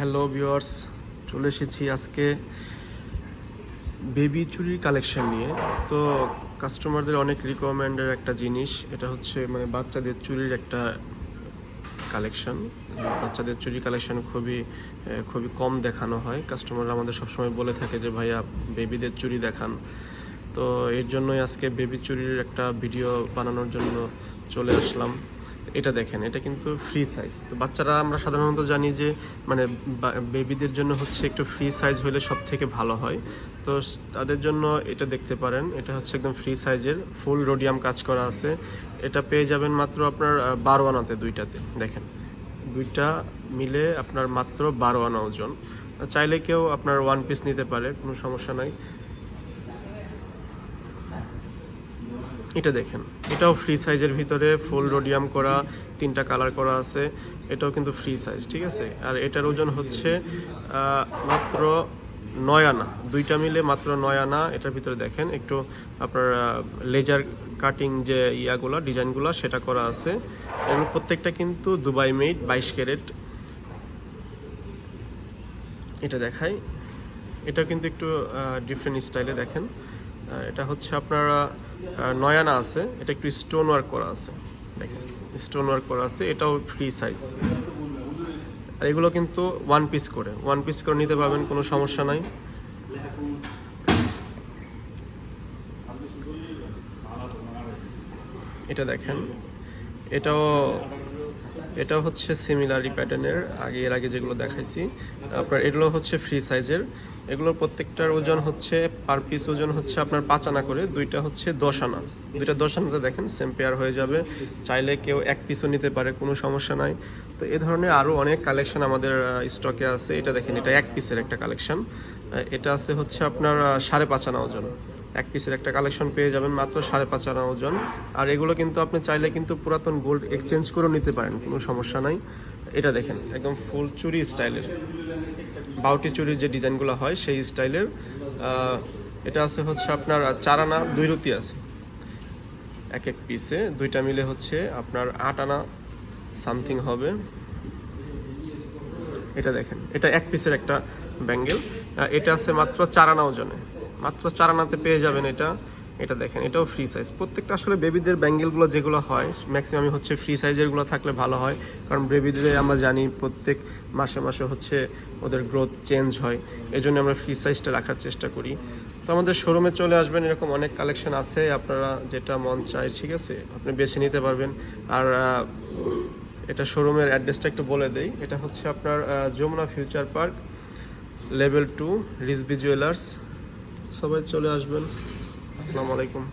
Hello viewers, চলে এসেছি আজকে বেবি চুরির কালেকশন নিয়ে। তো কাস্টমারদের অনেক রিকমেন্ডের একটা জিনিস, এটা হচ্ছে মানে বাচ্চাদের চুরির একটা কালেকশন। বাচ্চাদের চুরি কালেকশন খুবই খুবই কম দেখানো হয়। কাস্টমাররা আমাদের সবসময় বলে থাকে যে, ভাইয়া, বেবিদের চুরি দেখান। তো এর জন্যই আজকে বেবি চুরির একটা ভিডিও বানানোর জন্য চলে আসলাম। এটা দেখেন, এটা কিন্তু ফ্রি সাইজ তো বাচ্চারা আমরা সাধারণত জানি যে মানে বেবিদের জন্য হচ্ছে একটু ফ্রি সাইজ হলে সব থেকে ভালো হয়। তো তাদের জন্য এটা দেখতে পারেন, এটা হচ্ছে একদম ফ্রি সাইজের ফুল রোডিয়াম কাজ করা আছে। এটা পেয়ে যাবেন মাত্র আপনার বারো আনাতে দুইটাতে, দেখেন। দুইটা মিলে আপনার মাত্র বারো আনা ওজন। চাইলে কেউ আপনার ওয়ান পিস নিতে পারে, কোনো সমস্যা নাই। এটা দেখেন। এটাও ফ্রি সাইজের ভিতরে ফুল রোডিয়াম করা, তিনটা কালার করা আছে। এটাও কিন্তু ফ্রি সাইজ ঠিক আছে? আর এটার ওজন হচ্ছে মাত্র নয় আনা। দুইটা মিলে মাত্র নয় আনা। এটার ভিতরে দেখেন, একটু আপনার লেজার কাটিং যে ইয়াগুলো, ডিজাইনগুলো, সেটা করা আছে। এবং প্রত্যেকটা কিন্তু দুবাই মেড বাইশ ক্যারেট। এটা দেখাই। এটা কিন্তু একটু ডিফারেন্ট স্টাইলে দেখেন। এটা হচ্ছে আপনার নয়ানা আছে, এটা একটু স্টোন ওয়ার্ক করা আছে। দেখেন স্টোন ওয়ার্ক করা আছে, এটাও ফ্রি সাইজ আর এগুলো কিন্তু ওয়ান পিস করে ওয়ান পিস করে নিতে পারবেন, কোনো সমস্যা নাই। এটা দেখেন, এটাও এটাও হচ্ছে সিমিলারি প্যাটার্নের আগে, এর আগে যেগুলো দেখাইছি, আপনার এগুলো হচ্ছে ফ্রি সাইজের এগুলোর প্রত্যেকটার ওজন হচ্ছে পার পিস ওজন হচ্ছে আপনার পাঁচ আনা করে, দুইটা হচ্ছে দশ আনা। দুইটা দশ আনাতে দেখেন সেম পেয়ার হয়ে যাবে। চাইলে কেউ এক পিসও নিতে পারে, কোনো সমস্যা নাই। তো এ ধরনের আরও অনেক কালেকশন আমাদের স্টকে আছে। এটা দেখেন, এটা এক পিসের একটা কালেকশন এটা আছে হচ্ছে আপনার সাড়ে পাঁচ আনা ওজন। এক পিসের একটা কালেকশন পেয়ে যাবেন মাত্র সাড়ে পাঁচ আনা ওজন। আর এগুলো কিন্তু আপনি চাইলে কিন্তু পুরাতন গোল্ড এক্সচেঞ্জ করেও নিতে পারেন, কোনো সমস্যা নাই। এটা দেখেন, একদম ফুল চুরি স্টাইলের। বাউটি চুরির যে ডিজাইনগুলো হয় সেই স্টাইলের। এটা আছে হচ্ছে আপনার চার আনা, দুই রুতি আছে। এক এক পিসে দুইটা মিলে হচ্ছে আপনার আট আনা সামথিং হবে। এটা দেখেন, এটা এক পিসের একটা ব্যাঙ্গেল এটা আছে মাত্র চার আনা ওজনে। মাত্র চার আনাতে পেয়ে যাবেন এটা। এটা দেখেন, এটাও ফ্রি সাইজ প্রত্যেকটা আসলে বেবিদের ব্যাঙ্গেলগুলো যেগুলো হয় ম্যাক্সিমাম হচ্ছে ফ্রি সাইজেরগুলো থাকলে ভালো হয়। কারণ বেবিদের আমরা জানি প্রত্যেক মাসে মাসে হচ্ছে ওদের গ্রোথ চেঞ্জ হয়। এই জন্য আমরা ফ্রি সাইজটা রাখার চেষ্টা করি। তো আমাদের শোরুমে চলে আসবেন, এরকম অনেক কালেকশন আছে। আপনারা যেটা মন চায়, ঠিক আছে? আপনি বেছে নিতে পারবেন। আর এটা শোরুমের অ্যাড্রেসটা একটু বলে দেই। এটা হচ্ছে আপনার Jamuna future park level two Rizvi jewellers সবাই চলে আসবেন। আসসালামু আলাইকুম।